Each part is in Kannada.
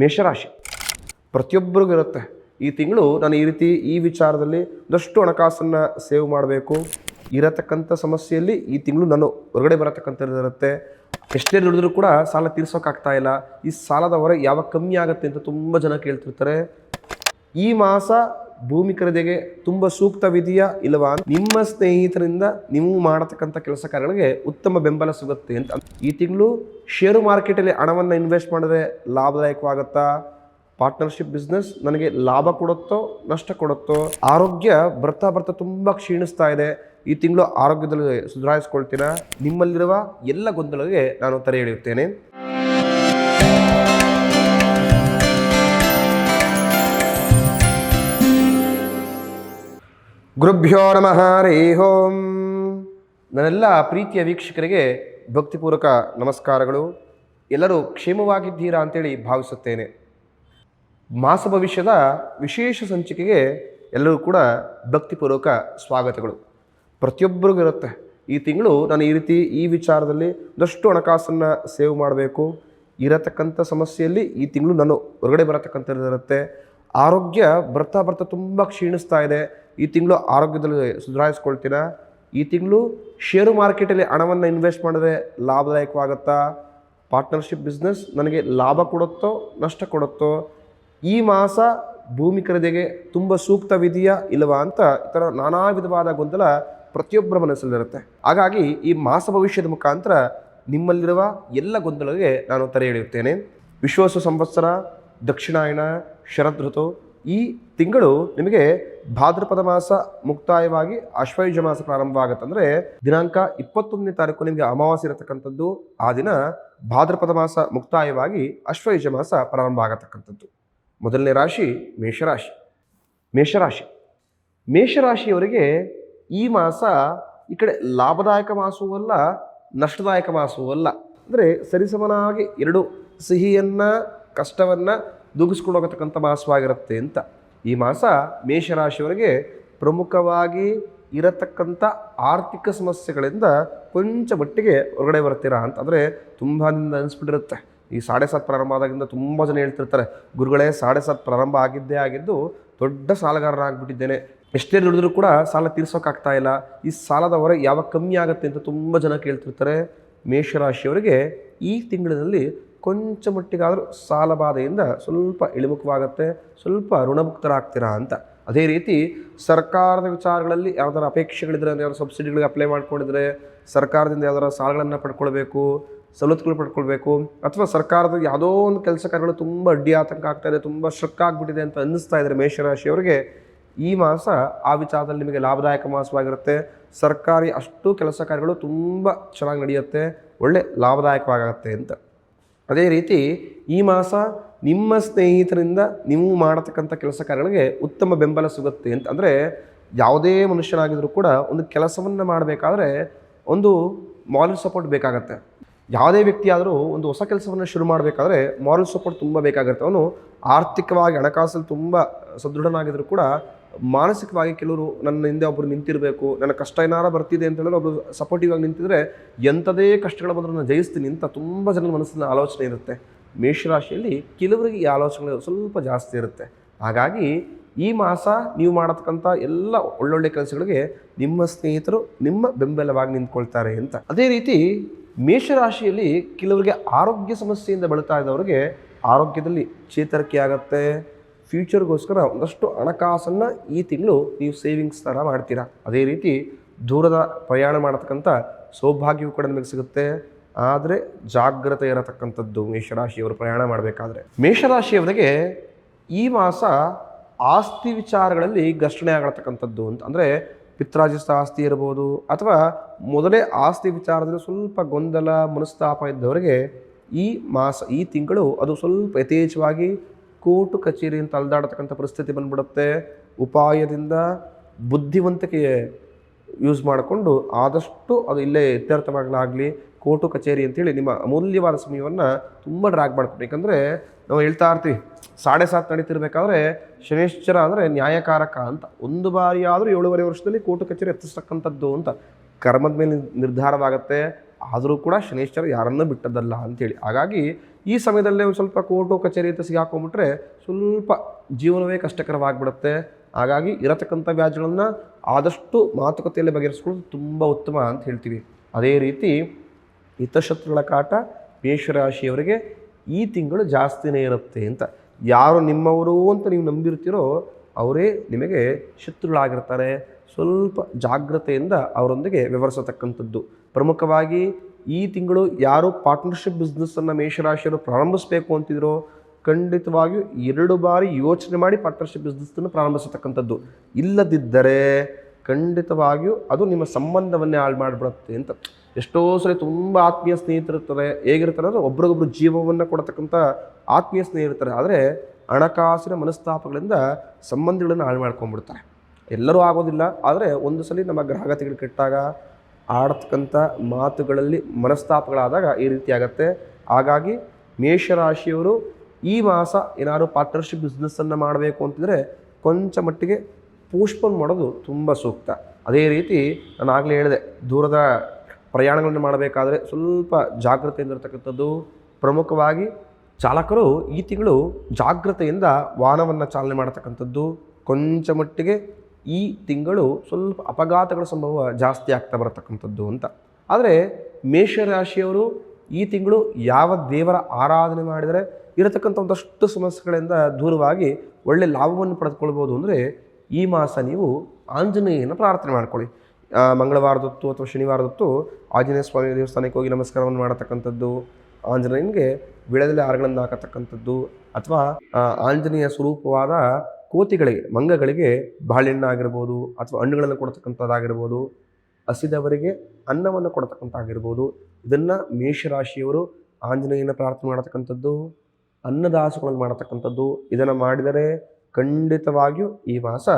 ಮೇಷರಾಶಿ. ಪ್ರತಿಯೊಬ್ಬರಿಗೂ ಇರುತ್ತೆ. ಈ ತಿಂಗಳು ನಾನು ಈ ರೀತಿ ಈ ವಿಚಾರದಲ್ಲಿ ಒಂದಷ್ಟು ಹಣಕಾಸನ್ನು ಸೇವ್ ಮಾಡಬೇಕು. ಇರತಕ್ಕಂಥ ಸಮಸ್ಯೆಯಲ್ಲಿ ಈ ತಿಂಗಳು ನಾನು ಹೊರಗಡೆ ಬರತಕ್ಕಂಥದ್ದು ಇರುತ್ತೆ. ಎಷ್ಟೇ ದುಡಿದ್ರೂ ಕೂಡ ಸಾಲ ತೀರ್ಸೋಕ್ಕಾಗ್ತಾ ಇಲ್ಲ. ಈ ಸಾಲದ ಹೊರೆ ಯಾವಾಗ ಕಮ್ಮಿ ಆಗುತ್ತೆ ಅಂತ ತುಂಬ ಜನ ಕೇಳ್ತಿರ್ತಾರೆ. ಈ ಮಾಸ ಭೂಮಿ ಖರೀದಿಗೆ ತುಂಬ ಸೂಕ್ತವಿದೆಯಾ ಇಲ್ಲವಾ ನಿಮ್ಮ ಸ್ನೇಹಿತರಿಂದ ನೀವು ಮಾಡತಕ್ಕಂಥ ಕೆಲಸ ಕಾರ್ಯಗಳಿಗೆ ಉತ್ತಮ ಬೆಂಬಲ ಸಿಗುತ್ತೆ ಅಂತ. ಈ ತಿಂಗಳು ಷೇರು ಮಾರ್ಕೆಟಲ್ಲಿ ಹಣವನ್ನು ಇನ್ವೆಸ್ಟ್ ಮಾಡಿದ್ರೆ ಲಾಭದಾಯಕವಾಗುತ್ತಾ? ಪಾರ್ಟ್ನರ್ಶಿಪ್ ಬಿಸ್ನೆಸ್ ನನಗೆ ಲಾಭ ಕೊಡುತ್ತೋ, ನಷ್ಟ ಕೊಡುತ್ತೋ? ಆರೋಗ್ಯ ಬರ್ತಾ ಬರ್ತಾ ತುಂಬ ಕ್ಷೀಣಿಸ್ತಾ ಇದೆ. ಈ ತಿಂಗಳು ಆರೋಗ್ಯದಲ್ಲಿ ಸುಧಾರಿಸ್ಕೊಳ್ತೀರಾ? ನಿಮ್ಮಲ್ಲಿರುವ ಎಲ್ಲ ಗೊಂದಲಗಳಿಗೆ ನಾನು ತೆರೆ ಎಳೆಯುತ್ತೇನೆ ಗುರುಭ್ಯೋ ನಮಃ ರೇ ಓಂ. ನನ್ನೆಲ್ಲ ಪ್ರೀತಿಯ ವೀಕ್ಷಕರಿಗೆ ಭಕ್ತಿಪೂರ್ವಕ ನಮಸ್ಕಾರಗಳು. ಎಲ್ಲರೂ ಕ್ಷೇಮವಾಗಿದ್ದೀರಾ ಅಂತೇಳಿ ಭಾವಿಸುತ್ತೇನೆ. ಮಾಸ ಭವಿಷ್ಯದ ವಿಶೇಷ ಸಂಚಿಕೆಗೆ ಎಲ್ಲರೂ ಕೂಡ ಭಕ್ತಿಪೂರ್ವಕ ಸ್ವಾಗತಗಳು. ಪ್ರತಿಯೊಬ್ಬರಿಗೂ ಇರುತ್ತೆ. ಈ ತಿಂಗಳು ನಾನು ಈ ರೀತಿ ಈ ವಿಚಾರದಲ್ಲಿ ಒಂದಷ್ಟು ಹಣಕಾಸನ್ನು ಸೇವ್ ಮಾಡಬೇಕು. ಇರತಕ್ಕಂಥ ಸಮಸ್ಯೆಯಲ್ಲಿ ಈ ತಿಂಗಳು ನಾನು ಹೊರಗಡೆ ಬರತಕ್ಕಂಥದ್ದು ಇರುತ್ತೆ. ಆರೋಗ್ಯ ಬರ್ತಾ ಬರ್ತಾ ತುಂಬ ಕ್ಷೀಣಿಸ್ತಾ ಇದೆ. ಈ ತಿಂಗಳು ಆರೋಗ್ಯದಲ್ಲಿ ಸುಧಾರಿಸ್ಕೊಳ್ತೀರಾ? ಈ ತಿಂಗಳು ಷೇರು ಮಾರ್ಕೆಟಲ್ಲಿ ಹಣವನ್ನು ಇನ್ವೆಸ್ಟ್ ಮಾಡಿದ್ರೆ ಲಾಭದಾಯಕವಾಗುತ್ತಾ? ಪಾರ್ಟ್ನರ್ಶಿಪ್ ಬಿಸ್ನೆಸ್ ನನಗೆ ಲಾಭ ಕೊಡುತ್ತೋ, ನಷ್ಟ ಕೊಡುತ್ತೋ? ಈ ಮಾಸ ಭೂಮಿ ಖರೀದಿಗೆ ತುಂಬ ಸೂಕ್ತವಿದೆಯಾ ಇಲ್ಲವಾ ಅಂತ ಈ ಥರ ನಾನಾ ವಿಧವಾದ ಗೊಂದಲ ಪ್ರತಿಯೊಬ್ಬರ ಮನಸ್ಸಲ್ಲಿರುತ್ತೆ. ಹಾಗಾಗಿ ಈ ಮಾಸ ಭವಿಷ್ಯದ ಮುಖಾಂತರ ನಿಮ್ಮಲ್ಲಿರುವ ಎಲ್ಲ ಗೊಂದಲಗಳಿಗೆ ನಾನು ತೆರೆ ಎಳೆಯುತ್ತೇನೆ. ವಿಶ್ವಾಸ ಸಂವತ್ಸರ ದಕ್ಷಿಣಾಯಣ ಶರದ್ ಋತು ಈ ತಿಂಗಳು ನಿಮಗೆ ಭಾದ್ರಪದ ಮಾಸ ಮುಕ್ತಾಯವಾಗಿ ಅಶ್ವಯುಜ ಮಾಸ ಪ್ರಾರಂಭವಾಗುತ್ತೆ ಅಂದರೆ ದಿನಾಂಕ ಇಪ್ಪತ್ತೊಂದನೇ ತಾರೀಕು ನಿಮಗೆ ಅಮಾವಾಸ್ಯೆ ಇರತಕ್ಕಂಥದ್ದು. ಆ ದಿನ ಭಾದ್ರಪದ ಮಾಸ ಮುಕ್ತಾಯವಾಗಿ ಅಶ್ವಯುಜ ಮಾಸ ಪ್ರಾರಂಭ ಆಗತಕ್ಕಂಥದ್ದು ಮೊದಲನೇ ರಾಶಿ ಮೇಷರಾಶಿ. ಮೇಷರಾಶಿ. ಮೇಷರಾಶಿಯವರಿಗೆ ಈ ಮಾಸ ಈ ಕಡೆ ಲಾಭದಾಯಕ ಮಾಸವೂ ಅಲ್ಲ, ನಷ್ಟದಾಯಕ ಮಾಸವೂ ಅಲ್ಲ. ಅಂದರೆ ಸರಿಸಮನಾಗಿ ಎರಡು ಸಿಹಿಯನ್ನು, ಕಷ್ಟವನ್ನು ದುಗಿಸ್ಕೊಂಡು ಹೋಗತಕ್ಕಂಥ ಮಾಸವಾಗಿರುತ್ತೆ ಅಂತ. ಈ ಮಾಸ ಮೇಷರಾಶಿಯವರಿಗೆ ಪ್ರಮುಖವಾಗಿ ಇರತಕ್ಕಂಥ ಆರ್ಥಿಕ ಸಮಸ್ಯೆಗಳಿಂದ ಕೊಂಚ ಮಟ್ಟಿಗೆ ಹೊರಗಡೆ ಬರ್ತೀರಾ ಅಂತ ಅಂದರೆ ತುಂಬ ದಿನದಿಂದ ಅನಿಸ್ಬಿಟ್ಟಿರುತ್ತೆ. ಈ ಸಾಡೆ ಸಾತ್ ಪ್ರಾರಂಭ ಆದಾಗಿಂದ ತುಂಬ ಜನ ಹೇಳ್ತಿರ್ತಾರೆ, ಗುರುಗಳೇ, ಸಾಡೆ ಸಾತ್ ಪ್ರಾರಂಭ ಆಗಿದ್ದೇ ಆಗಿದ್ದು ದೊಡ್ಡ ಸಾಲಗಾರರಾಗಿಬಿಟ್ಟಿದ್ದೇನೆ. ಎಷ್ಟೇ ದುಡಿದ್ರೂ ಕೂಡ ಸಾಲ ತೀರ್ಸೋಕ್ಕಾಗ್ತಾ ಇಲ್ಲ. ಈ ಸಾಲದ ಹೊರೆ ಯಾವಾಗ ಕಮ್ಮಿ ಆಗುತ್ತೆ? ಅಂತ ತುಂಬ ಜನ ಕೇಳ್ತಿರ್ತಾರೆ. ಮೇಷರಾಶಿಯವರಿಗೆ ಈ ತಿಂಗಳಿನಲ್ಲಿ ಕೊಂಚ ಮಟ್ಟಿಗಾದರೂ ಸಾಲಬಾಧೆಯಿಂದ ಸ್ವಲ್ಪ ಇಳಿಮುಖವಾಗುತ್ತೆ, ಸ್ವಲ್ಪ ಋಣಮುಕ್ತರಾಗ್ತೀರಾ ಅಂತ. ಅದೇ ರೀತಿ ಸರ್ಕಾರದ ವಿಚಾರಗಳಲ್ಲಿ ಯಾವ್ದಾರ ಅಪೇಕ್ಷೆಗಳಿದ್ರೆ, ಯಾವ್ದಾರು ಸಬ್ಸಿಡಿಗಳಿಗೆ ಅಪ್ಲೈ ಮಾಡ್ಕೊಂಡಿದ್ರೆ, ಸರ್ಕಾರದಿಂದ ಯಾವ್ದಾರ ಸಾಲಗಳನ್ನು ಪಡ್ಕೊಳ್ಬೇಕು ಸವಲತ್ತುಗಳು ಪಡ್ಕೊಳ್ಬೇಕು, ಅಥವಾ ಸರ್ಕಾರದ ಯಾವುದೋ ಒಂದು ಕೆಲಸ ಕಾರ್ಯಗಳು ತುಂಬ ಅಡ್ಡಿ ಆತಂಕ ಆಗ್ತಾ ಇದೆ, ತುಂಬ ಸ್ಟ್ರಕ್ ಆಗಿಬಿಟ್ಟಿದೆ ಅಂತ ಅನ್ನಿಸ್ತಾ ಇದ್ದಾರೆ ಮೇಷರಾಶಿಯವರಿಗೆ ಈ ಮಾಸ ಆ ವಿಚಾರದಲ್ಲಿ ನಿಮಗೆ ಲಾಭದಾಯಕ ಮಾಸವಾಗಿರುತ್ತೆ. ಸರ್ಕಾರಿ ಅಷ್ಟು ಕೆಲಸ ಕಾರ್ಯಗಳು ತುಂಬ ಚೆನ್ನಾಗಿ ನಡೆಯುತ್ತೆ, ಒಳ್ಳೆ ಲಾಭದಾಯಕವಾಗುತ್ತೆ ಅಂತ. ಅದೇ ರೀತಿ ಈ ಮಾಸ ನಿಮ್ಮ ಸ್ನೇಹಿತರಿಂದ ನೀವು ಮಾಡತಕ್ಕಂಥ ಕೆಲಸ ಕಾರ್ಯಗಳಿಗೆ ಉತ್ತಮ ಬೆಂಬಲ ಸಿಗುತ್ತೆ ಅಂತ ಅಂದರೆ ಯಾವುದೇ ಮನುಷ್ಯನಾಗಿದ್ದರೂ ಕೂಡ ಒಂದು ಕೆಲಸವನ್ನು ಮಾಡಬೇಕಾದ್ರೆ ಒಂದು ಮಾರಲ್ ಸಪೋರ್ಟ್ ಬೇಕಾಗತ್ತೆ. ಯಾವುದೇ ವ್ಯಕ್ತಿ ಆದರೂ ಒಂದು ಹೊಸ ಕೆಲಸವನ್ನು ಶುರು ಮಾಡಬೇಕಾದ್ರೆ ಮಾರಲ್ ಸಪೋರ್ಟ್ ತುಂಬ ಬೇಕಾಗುತ್ತೆ. ಅವನು ಆರ್ಥಿಕವಾಗಿ ಹಣಕಾಸಲ್ಲಿ ತುಂಬ ಸದೃಢನಾಗಿದ್ದರೂ ಕೂಡ ಮಾನಸಿಕವಾಗಿ ಕೆಲವರು ನನ್ನ ಹಿಂದೆ ಒಬ್ಬರು ನಿಂತಿರಬೇಕು, ನನ್ನ ಕಷ್ಟ ಏನಾರ ಬರ್ತಿದೆ ಅಂತ ಹೇಳಿದ್ರೆ ಒಬ್ಬರು ಸಪೋರ್ಟಿವ್ ಆಗಿ ನಿಂತಿದ್ರೆ ಎಂಥದೇ ಕಷ್ಟಗಳು ಬಂದರೂ ನಾನು ಜಯಿಸ್ತೀನಿ ಅಂತ ತುಂಬ ಜನರ ಮನಸ್ಸಿನ ಆಲೋಚನೆ ಇರುತ್ತೆ. ಮೇಷರಾಶಿಯಲ್ಲಿ ಕೆಲವರಿಗೆ ಈ ಆಲೋಚನೆಗಳು ಸ್ವಲ್ಪ ಜಾಸ್ತಿ ಇರುತ್ತೆ. ಹಾಗಾಗಿ ಈ ಮಾಸ ನೀವು ಮಾಡತಕ್ಕಂಥ ಎಲ್ಲ ಒಳ್ಳೊಳ್ಳೆ ಕೆಲಸಗಳಿಗೆ ನಿಮ್ಮ ಸ್ನೇಹಿತರು ನಿಮ್ಮ ಬೆಂಬಲವಾಗಿ ನಿಂತ್ಕೊಳ್ತಾರೆ ಅಂತ. ಅದೇ ರೀತಿ ಮೇಷರಾಶಿಯಲ್ಲಿ ಕೆಲವರಿಗೆ ಆರೋಗ್ಯ ಸಮಸ್ಯೆಯಿಂದ ಬಳತಾ ಇದ್ದವರಿಗೆ ಆರೋಗ್ಯದಲ್ಲಿ ಚೇತರಿಕೆ ಆಗತ್ತೆ. ಫ್ಯೂಚರ್ಗೋಸ್ಕರ ಒಂದಷ್ಟು ಹಣಕಾಸನ್ನು ಈ ತಿಂಗಳು ನೀವು ಸೇವಿಂಗ್ಸ್ ಥರ ಮಾಡ್ತೀರಾ. ಅದೇ ರೀತಿ ದೂರದ ಪ್ರಯಾಣ ಮಾಡತಕ್ಕಂಥ ಸೌಭಾಗ್ಯವು ಕೂಡ ನಿಮಗೆ ಸಿಗುತ್ತೆ. ಆದರೆ ಜಾಗ್ರತೆ ಇರತಕ್ಕಂಥದ್ದು ಮೇಷರಾಶಿಯವರು ಪ್ರಯಾಣ ಮಾಡಬೇಕಾದ್ರೆ. ಮೇಷರಾಶಿಯವರಿಗೆ ಈ ಮಾಸ ಆಸ್ತಿ ವಿಚಾರಗಳಲ್ಲಿ ಘರ್ಷಣೆ ಆಗತಕ್ಕಂಥದ್ದು ಅಂತ ಅಂದರೆ ಪಿತ್ರಾಜಿಸ್ತ ಆಸ್ತಿ ಇರ್ಬೋದು ಅಥವಾ ಮೊದಲೇ ಆಸ್ತಿ ವಿಚಾರದಲ್ಲಿ ಸ್ವಲ್ಪ ಗೊಂದಲ, ಮನಸ್ತಾಪ ಇದ್ದವರಿಗೆ ಈ ಮಾಸ, ಈ ತಿಂಗಳು ಅದು ಸ್ವಲ್ಪ ಯಥೇಚ್ಛವಾಗಿ ಕೋರ್ಟು ಕಚೇರಿ ಅಂತ ಅಲ್ದಾಡತಕ್ಕಂಥ ಪರಿಸ್ಥಿತಿ ಬಂದ್ಬಿಡುತ್ತೆ. ಉಪಾಯದಿಂದ ಬುದ್ಧಿವಂತಿಕೆ ಯೂಸ್ ಮಾಡಿಕೊಂಡು ಆದಷ್ಟು ಅದು ಇಲ್ಲೇ ಇತ್ಯರ್ಥವಾಗಲಾಗಲಿ. ಕೋರ್ಟು ಕಚೇರಿ ಅಂತೇಳಿ ನಿಮ್ಮ ಅಮೂಲ್ಯವಾದ ಸಮಯವನ್ನು ತುಂಬ ಡ್ರ್ಯಾಗ್ ಮಾಡ್ಕೊಬೇಕು ಯಾಕಂದರೆ ನಾವು ಹೇಳ್ತಾ ಇರ್ತೀವಿ, ಸಾಡೆ ಸಾತ್ ನಡೀತಿರ್ಬೇಕಾದ್ರೆ ಶನೇಶ್ವರ ಅಂದರೆ ನ್ಯಾಯಕಾರಕ ಅಂತ. ಒಂದು ಬಾರಿ ಆದರೂ ಏಳುವರೆ ವರ್ಷದಲ್ಲಿ ಕೋರ್ಟು ಕಚೇರಿ ಎತ್ತಿಸ್ತಕ್ಕಂಥದ್ದು ಅಂತ. ಕರ್ಮದ ಮೇಲೆ ನಿರ್ಧಾರವಾಗುತ್ತೆ. ಆದರೂ ಕೂಡ ಶನೇಶ್ವರ ಯಾರನ್ನೂ ಬಿಟ್ಟದ್ದಲ್ಲ ಅಂತೇಳಿ. ಹಾಗಾಗಿ ಈ ಸಮಯದಲ್ಲೇ ಒಂದು ಸ್ವಲ್ಪ ಕೋರ್ಟು ಕಚೇರಿ ಅಂತ ಸಿಗಾಕೊಂಡ್ಬಿಟ್ರೆ ಸ್ವಲ್ಪ ಜೀವನವೇ ಕಷ್ಟಕರವಾಗಿಬಿಡುತ್ತೆ. ಹಾಗಾಗಿ ಇರತಕ್ಕಂಥ ವ್ಯಾಜ್ಯಗಳನ್ನು ಆದಷ್ಟು ಮಾತುಕತೆಯಲ್ಲಿ ಬಗೆಹರಿಸ್ಕೊಳ್ಳೋದು ತುಂಬ ಉತ್ತಮ ಅಂತ ಹೇಳ್ತೀವಿ. ಅದೇ ರೀತಿ ಹಿತಶತ್ರುಗಳ ಕಾಟ ಮೇಷರಾಶಿಯವರಿಗೆ ಈ ತಿಂಗಳು ಜಾಸ್ತಿನೇ ಇರುತ್ತೆ ಅಂತ. ಯಾರು ನಿಮ್ಮವರು ಅಂತ ನೀವು ನಂಬಿರ್ತೀರೋ ಅವರೇ ನಿಮಗೆ ಶತ್ರುಗಳಾಗಿರ್ತಾರೆ. ಸ್ವಲ್ಪ ಜಾಗ್ರತೆಯಿಂದ ಅವರೊಂದಿಗೆ ವ್ಯವಹರಿಸತಕ್ಕಂಥದ್ದು. ಪ್ರಮುಖವಾಗಿ ಈ ತಿಂಗಳು ಯಾರು ಪಾರ್ಟ್ನರ್ಶಿಪ್ ಬಿಸ್ನೆಸ್ಸನ್ನು ಮೇಷರಾಶಿಯವರು ಪ್ರಾರಂಭಿಸಬೇಕು ಅಂತಿದ್ರೋ, ಖಂಡಿತವಾಗಿಯೂ ಎರಡು ಬಾರಿ ಯೋಚನೆ ಮಾಡಿ ಪಾರ್ಟ್ನರ್ಶಿಪ್ ಬಿಸ್ನೆಸ್ಸನ್ನು ಪ್ರಾರಂಭಿಸತಕ್ಕಂಥದ್ದು. ಇಲ್ಲದಿದ್ದರೆ ಖಂಡಿತವಾಗಿಯೂ ಅದು ನಿಮ್ಮ ಸಂಬಂಧವನ್ನೇ ಹಾಳು ಮಾಡಿಬಿಡುತ್ತೆ ಅಂತ. ಎಷ್ಟೋ ಸರಿ ತುಂಬ ಆತ್ಮೀಯ ಸ್ನೇಹಿತರಿರ್ತಾರೆ, ಹೇಗಿರ್ತಾರೆ ಅಂದರೆ ಒಬ್ರಿಗೊಬ್ರು ಜೀವವನ್ನು ಕೊಡತಕ್ಕಂಥ ಆತ್ಮೀಯ ಸ್ನೇಹಿತರೆ ಆದರೆ ಹಣಕಾಸಿನ ಮನಸ್ತಾಪಗಳಿಂದ ಸಂಬಂಧಗಳನ್ನು ಹಾಳು ಮಾಡ್ಕೊಂಡ್ಬಿಡ್ತಾರೆ. ಎಲ್ಲರೂ ಆಗೋದಿಲ್ಲ, ಆದರೆ ಒಂದು ಸಲ ನಮ್ಮ ಗ್ರಾಹಕತೆಗಳು ಕೆಟ್ಟಾಗ ಆಡತಕ್ಕಂಥ ಮಾತುಗಳಲ್ಲಿ ಮನಸ್ತಾಪಗಳಾದಾಗ ಈ ರೀತಿ ಆಗತ್ತೆ. ಹಾಗಾಗಿ ಮೇಷರಾಶಿಯವರು ಈ ಮಾಸ ಏನಾದರೂ ಪಾರ್ಟ್ನರ್ಶಿಪ್ ಬಿಸ್ನೆಸ್ಸನ್ನು ಮಾಡಬೇಕು ಅಂತಿದ್ರೆ ಕೊಂಚ ಮಟ್ಟಿಗೆ ಪೋಸ್ಟ್ಪೋನ್ ಮಾಡೋದು ತುಂಬ ಸೂಕ್ತ. ಅದೇ ರೀತಿ ನಾನು ಆಗಲೇ ಹೇಳಿದೆ, ದೂರದ ಪ್ರಯಾಣಗಳನ್ನು ಮಾಡಬೇಕಾದ್ರೆ ಸ್ವಲ್ಪ ಜಾಗ್ರತೆಯಿಂದ ಇರತಕ್ಕಂಥದ್ದು. ಪ್ರಮುಖವಾಗಿ ಚಾಲಕರು ಈ ತಿಂಗಳು ಜಾಗ್ರತೆಯಿಂದ ವಾಹನವನ್ನು ಚಾಲನೆ ಮಾಡತಕ್ಕಂಥದ್ದು. ಕೊಂಚ ಮಟ್ಟಿಗೆ ಈ ತಿಂಗಳು ಸ್ವಲ್ಪ ಅಪಘಾತಗಳ ಸಂಭವ ಜಾಸ್ತಿ ಆಗ್ತಾ ಬರತಕ್ಕಂಥದ್ದು ಅಂತ. ಆದರೆ ಮೇಷರಾಶಿಯವರು ಈ ತಿಂಗಳು ಯಾವ ದೇವರ ಆರಾಧನೆ ಮಾಡಿದರೆ ಇರತಕ್ಕಂಥ ಒಂದಷ್ಟು ಸಮಸ್ಯೆಗಳಿಂದ ದೂರವಾಗಿ ಒಳ್ಳೆ ಲಾಭವನ್ನು ಪಡೆದುಕೊಳ್ಬೋದು ಅಂದರೆ ಈ ಮಾಸ ನೀವು ಆಂಜನೇಯನ ಪ್ರಾರ್ಥನೆ ಮಾಡ್ಕೊಳ್ಳಿ. ಮಂಗಳವಾರದೊತ್ತು ಅಥವಾ ಶನಿವಾರದೊತ್ತು ಆಂಜನೇಯ ಸ್ವಾಮಿ ದೇವಸ್ಥಾನಕ್ಕೆ ಹೋಗಿ ನಮಸ್ಕಾರವನ್ನು ಮಾಡತಕ್ಕಂಥದ್ದು, ಆಂಜನೇಯನಿಗೆ ವಿಳದಲ್ಲಿ ಹಾರಗಳನ್ನು ಹಾಕತಕ್ಕಂಥದ್ದು ಅಥವಾ ಆಂಜನೇಯ ಸ್ವರೂಪವಾದ ಕೋತಿಗಳಿಗೆ, ಮಂಗಗಳಿಗೆ ಬಾಳೆಹಣ್ಣಾಗಿರ್ಬೋದು ಅಥವಾ ಹಣ್ಣುಗಳನ್ನು ಕೊಡ್ತಕ್ಕಂಥದ್ದಾಗಿರ್ಬೋದು, ಹಸಿದವರಿಗೆ ಅನ್ನವನ್ನು ಕೊಡ್ತಕ್ಕಂಥದ್ದಾಗಿರ್ಬೋದು, ಇದನ್ನು ಮೇಷರಾಶಿಯವರು ಆಂಜನೇಯನ ಪ್ರಾರ್ಥನೆ ಮಾಡತಕ್ಕಂಥದ್ದು ಅನ್ನದಾಸಗಳನ್ನು ಮಾಡತಕ್ಕಂಥದ್ದು, ಇದನ್ನು ಮಾಡಿದರೆ ಖಂಡಿತವಾಗಿಯೂ ಈ ಮಾಸ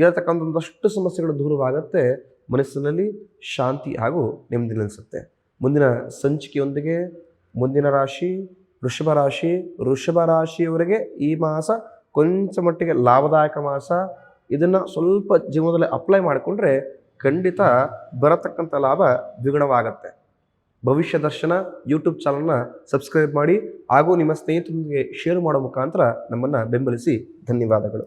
ಇರತಕ್ಕಂಥ ಒಂದಷ್ಟು ಸಮಸ್ಯೆಗಳು ದೂರವಾಗುತ್ತೆ, ಮನಸ್ಸಿನಲ್ಲಿ ಶಾಂತಿ ಹಾಗೂ ನೆಮ್ಮದಿ ನೆಲೆಸುತ್ತೆ. ಮುಂದಿನ ಸಂಚಿಕೆಯೊಂದಿಗೆ, ಮುಂದಿನ ರಾಶಿ, ವೃಷಭ ರಾಶಿ, ವೃಷಭ ರಾಶಿಯವರಿಗೆ ಈ ಮಾಸ ಕೊಂಚ ಮಟ್ಟಿಗೆ ಲಾಭದಾಯಕ ಮಾಸ ಇದನ್ನು ಸ್ವಲ್ಪ ಜೀವನದಲ್ಲಿ ಅಪ್ಲೈ ಮಾಡಿಕೊಂಡ್ರೆ ಖಂಡಿತ ಬರತಕ್ಕಂಥ ಲಾಭ ದ್ವಿಗುಣವಾಗತ್ತೆ. ಭವಿಷ್ಯ ದರ್ಶನ ಯೂಟ್ಯೂಬ್ ಚಾನಲ್ನ ಸಬ್ಸ್ಕ್ರೈಬ್ ಮಾಡಿ ಹಾಗೂ ನಿಮ್ಮ ಸ್ನೇಹಿತರೊಂದಿಗೆ ಶೇರ್ ಮಾಡೋ ಮುಖಾಂತರ ನಮ್ಮನ್ನು ಬೆಂಬಲಿಸಿ ಧನ್ಯವಾದಗಳು.